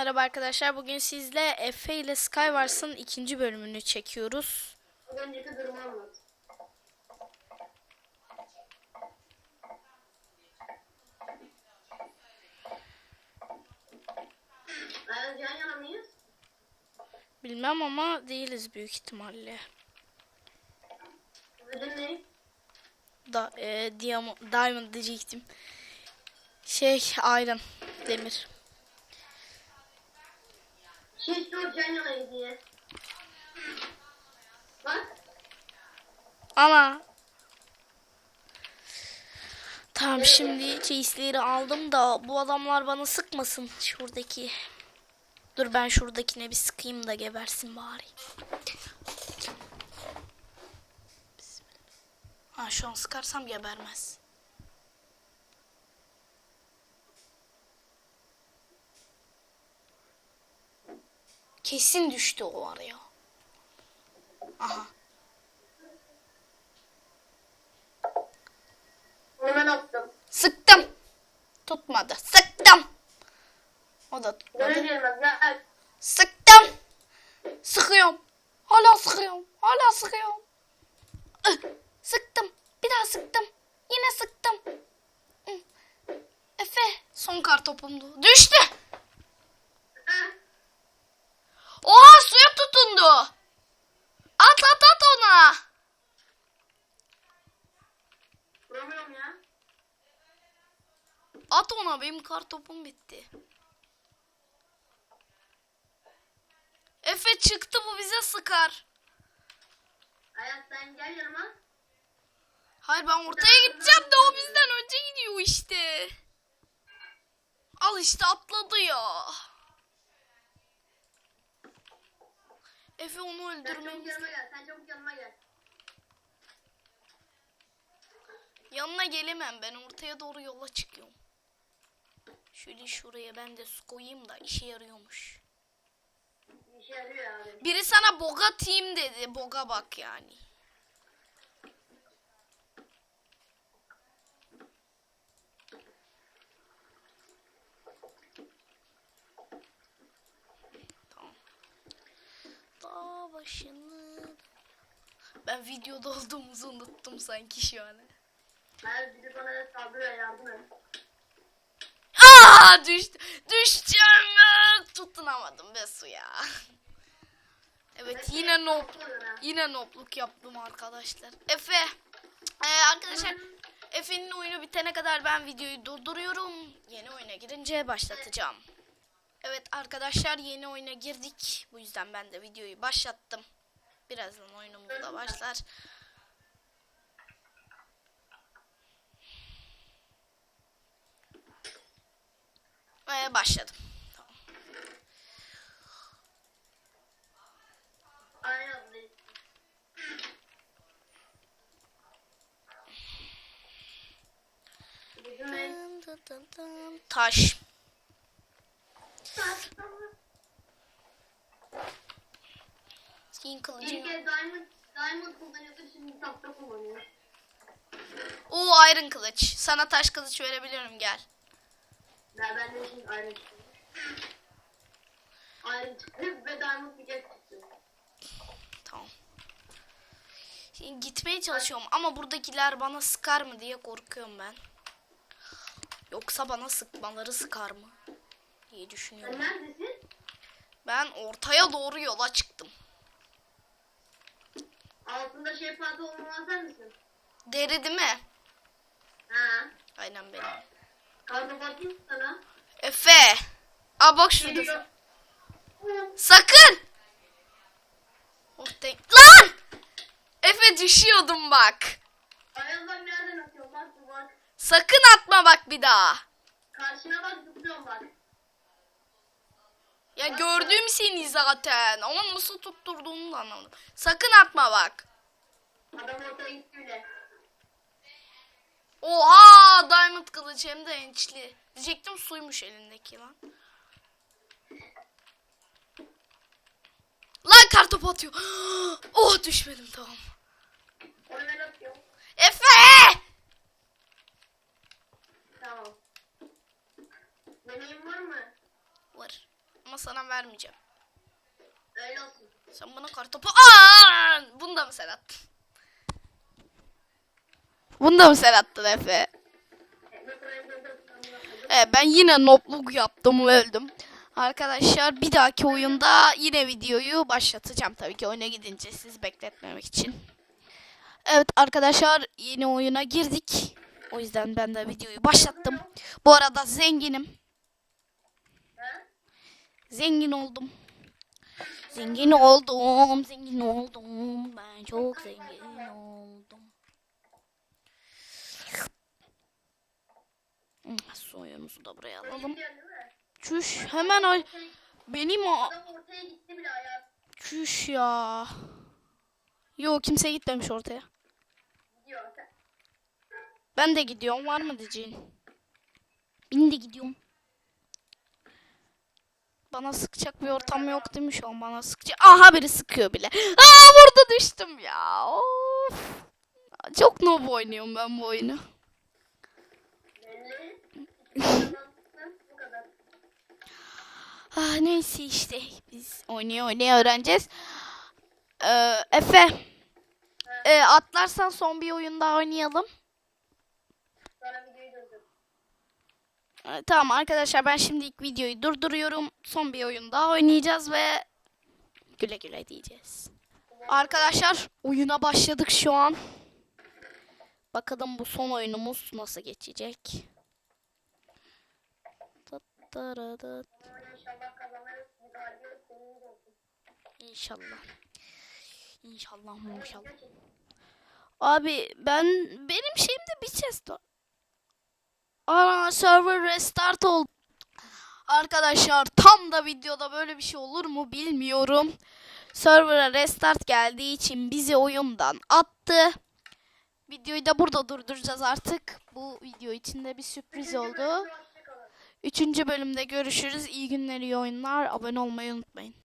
Merhaba arkadaşlar. Bugün sizle Efe ile Skywars'ın ikinci bölümünü çekiyoruz. Önceki durumu anlat. Yan yana mıyız? Bilmem ama değiliz büyük ihtimalle. Ödül ne? Da, e, Diamond, Diamond diyecektim. Şey Iron Demir. Şey dur yan yanayız diye. Tamam şimdi chase'leri aldım da bu adamlar bana sıkmasın şuradaki. Dur ben şuradakine bir sıkayım da gebersin bari. Ha şu an sıkarsam gebermez. Kesin düştü o araya. Aha. Ben attım. Sıktım. Tutmadı. Sıktım. O da tutmadı. Sıktım. Sıkıyorum. Hala sıkıyorum. Hala sıkıyorum. Sıktım. Bir daha sıktım. Yine sıktım. Efe. Son kar topumdu. Düştü. Oha suya tutundu. At at at ona. Vuramıyorum ya. At ona benim kar topum bitti. Efe çıktı bu bize sıkar. Ayaz sen gel yanıma. Hayır ben ortaya gideceğim de o bizden önce gidiyor işte. Al işte atladı ya. Efe onu Sen çabuk öldürmemiz. yanıma gel. Sen çabuk yanıma gel. Yanına gelemem ben ortaya doğru yola çıkıyorum. Şöyle şuraya ben de su koyayım da işe yarıyormuş. İşe yarıyor abi. Biri sana boga team dedi. Boga bak yani. Tamam. Dağ başını... Ben videoda olduğumuzu unuttum sanki şu an. Ayaz biri bana saldırıyor yardım et. Aa düştü. Düşeceğim. Tutunamadım be suya. Evet yine nob. Yine nobluk yaptım arkadaşlar. Efe. Ee, arkadaşlar Efe'nin oyunu bitene kadar ben videoyu durduruyorum. Yeni oyuna girince başlatacağım. Evet arkadaşlar yeni oyuna girdik. Bu yüzden ben de videoyu başlattım. Birazdan oyunumuz da başlar. Ee, başladım. Tamam. Ayaz Skin Bir kılıcı. kez diamond, diamond kullanıyordu şimdi tahta kullanıyor. Oo iron kılıç. Sana taş kılıç verebilirim gel. Ya ben de şimdi iron çıktı. Iron çıktı ve diamond bir kez çıktı. Tamam. Şimdi gitmeye çalışıyorum ama buradakiler bana sıkar mı diye korkuyorum ben. Yoksa bana sıkmaları sıkar mı diye Sen düşünüyorum. neredesin? Ben ortaya doğru yola çıktım. Altında şey pantolonu sen misin? Deri değil mi? Ha. Aynen benim. Karnı bakayım sana. Efe. Aa bak şurada. Geliyor. Sakın. Oh, tek- Lan! Efe düşüyordum bak. Ayazlar nereden atıyor? Bak bu bak. Sakın atma bak bir daha. Karşına bak zıplıyorum bak. Ya gördüm seni zaten ama nasıl tutturduğunu da anlamadım. Sakın atma bak. Adam gitti. Oha diamond kılıç hem de ençli. Diyecektim suymuş elindeki lan. Lan kartopu atıyor. Oh düşmedim tamam. Onu ben atıyorum. Efe! Tamam. Deneyim var mı? Var. Ama sana vermeyeceğim. Öyle olsun. Sen bana kartopu... Aa! Bunu da mı sen attın? Bunu da mı sen attın Efe? Evet ben yine nopluk yaptım öldüm. Arkadaşlar bir dahaki oyunda yine videoyu başlatacağım tabii ki oyuna gidince siz bekletmemek için. Evet arkadaşlar yeni oyuna girdik. O yüzden ben de videoyu başlattım. Bu arada zenginim. Zengin oldum. Zengin oldum, zengin oldum. Ben çok zengin oldum. Hmm, Soyumuzu da buraya alalım. Çüş hemen ay benim o çüş ya. Yo kimse gitmemiş ortaya. Ben de gidiyorum var mı diyeceğin? Ben de gidiyorum. Bana sıkacak bir ortam yok değil mi bana sıkacak. Aha biri sıkıyor bile. Aa burada düştüm ya. Of. Çok noob oynuyorum ben bu oyunu. Ah, neyse işte biz oynaya oynaya öğreneceğiz. Ee, Efe. Ee, atlarsan son bir oyun daha oynayalım. Sonra. Ee, Tamam arkadaşlar ben şimdi ilk videoyu durduruyorum. Son bir oyun daha oynayacağız ve güle güle diyeceğiz. Arkadaşlar oyuna başladık şu an. Bakalım bu son oyunumuz nasıl geçecek. İnşallah. İnşallah. İnşallah. Abi ben benim şeyimde bir chest var. Aa server restart oldu. Arkadaşlar tam da videoda böyle bir şey olur mu bilmiyorum. Server'a restart geldiği için bizi oyundan attı. Videoyu da burada durduracağız artık. Bu video içinde bir sürpriz oldu. Üçüncü bölümde görüşürüz. İyi günler, iyi oyunlar. Abone olmayı unutmayın.